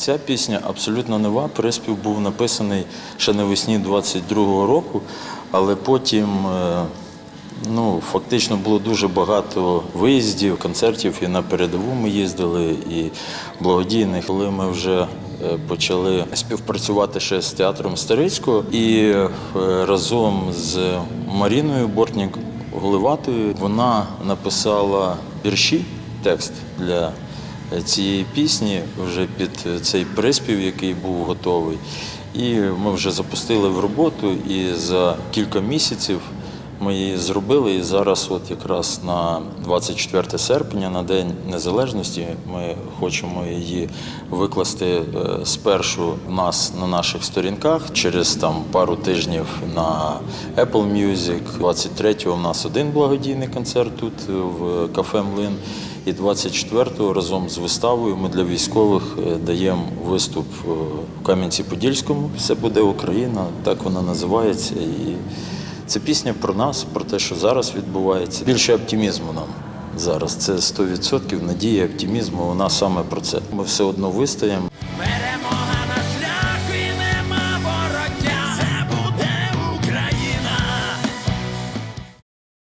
Ця пісня абсолютно нова. Приспів був написаний ще навесні 22-го року, але потім е, ну, фактично було дуже багато виїздів, концертів і на передову ми їздили, і благодійних. Коли ми вже е, почали співпрацювати ще з театром Старицького і е, разом з Маріною Бортнік Голиватою вона написала вірші, текст для цієї пісні вже під цей приспів, який був готовий. І ми вже запустили в роботу, і за кілька місяців ми її зробили. І зараз, от якраз на 24 серпня, на День Незалежності, ми хочемо її викласти е, спершу в нас на наших сторінках, через там пару тижнів на Apple Music. 23-го в нас один благодійний концерт тут е, в кафе Млин. І 24-го разом з виставою ми для військових е, даємо виступ в Кам'янці-Подільському. Все буде Україна, так вона називається. І це пісня про нас, про те, що зараз відбувається. Більше оптимізму нам зараз. Це 100% надія, оптимізму. Вона саме про це. Ми все одно вистоїмо.